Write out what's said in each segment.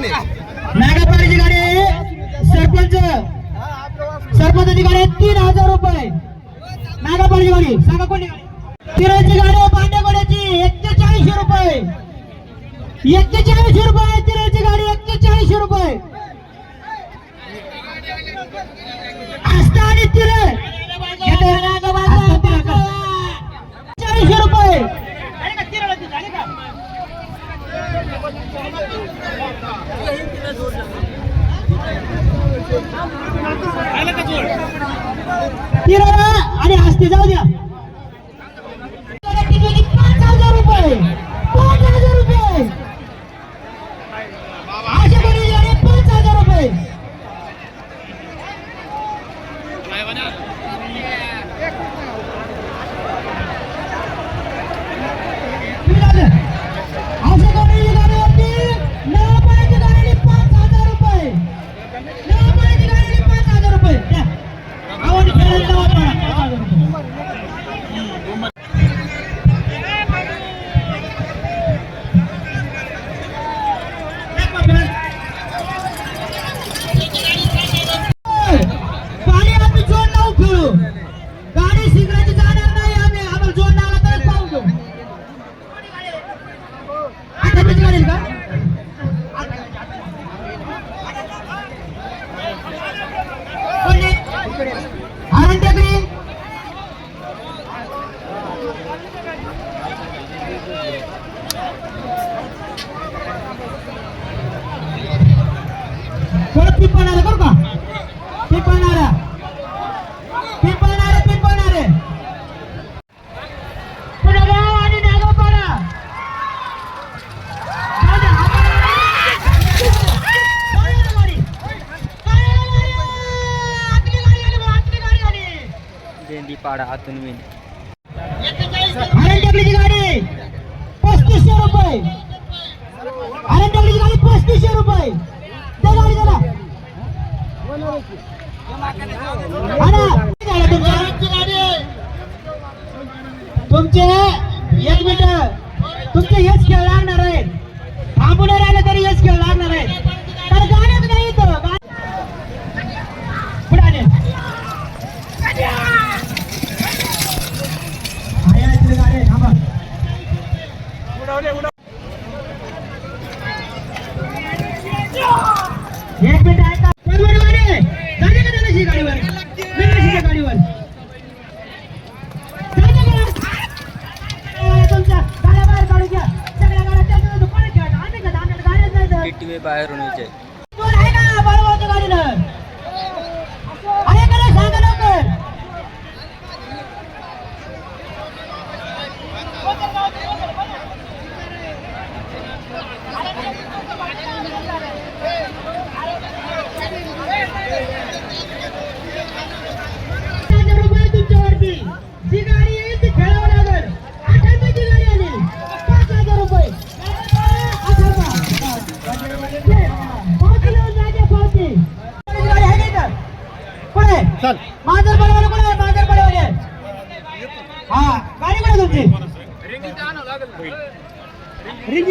नागापाड्याची गाडी सरपंच सरपंचाची गाडी तीन हजार रुपये. नागापाड्याची गाडी सांगा कोणी फिरायची गाडी एक्केचाळीस रुपये तिरळची गाडी एक्केचाळीस रुपये. आस्था आणि तिरळ चाळीस रुपये. तिरा आणि हस्ती जाऊ द्या. पीक पाहणार बरं का? पीक पाहणार पीक पाहणार पीक पाहणार पुनगाव आणि नागोपाडा भेंडी पाडा आतून वेंडी आनंदची गाडी पस्तीसशे रुपये. आनंदची गाडी पस्तीसशे रुपये. त्या गाडी तुमचे एक मिनिट. तुमचे हेच खेळ लागणार आहेत. थांबून राहिलं तरी हेच खेळ लागणार आहेत. तर गाणंच नाही तर पुढे गाणे बाहेरून विजय.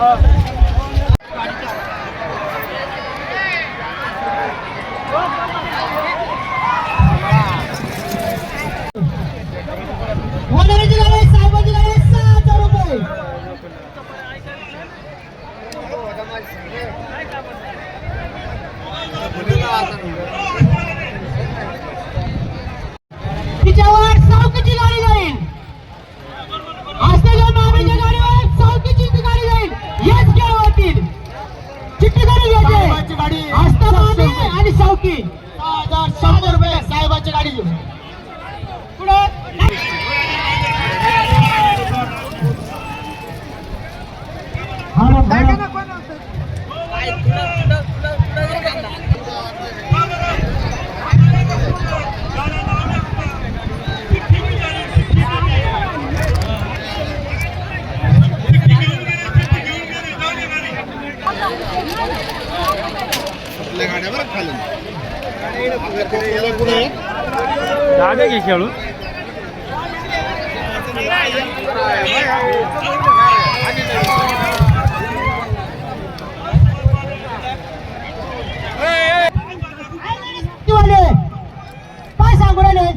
啊。चौकी. शंभर रुपये साहेबाची गाडी घेऊन. पुढे. जागा घे खेळू. वाले काय सांगू राहिले?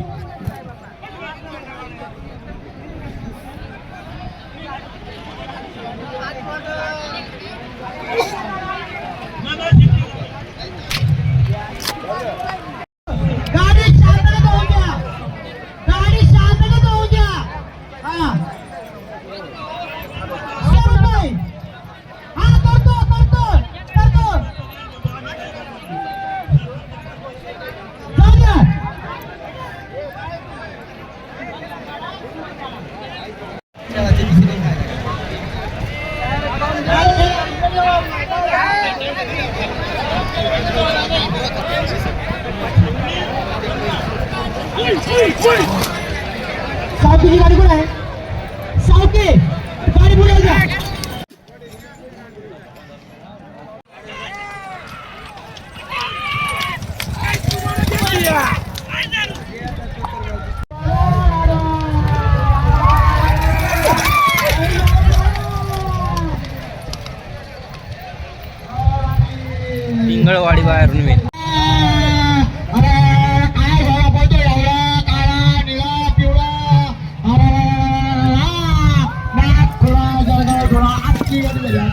गाडी शांतता जाऊ द्या गाडी शांतता जाऊ द्या हा शंभर रुपये हा करतो करतो करतो जाऊ द्या सावकीची गाडी कोण आहे? सावकी गाडी पिंगळवाडी बाहेरून विन आली रे!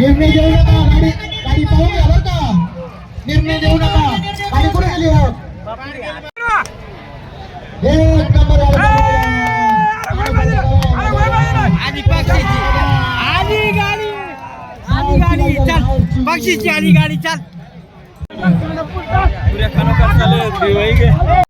निर्णय देऊ नका गाडी गाडी पाहून बरं का निर्णय देऊ नका एक नंबर गाडी आधी गाडी चल पक्षीची गाडी चालू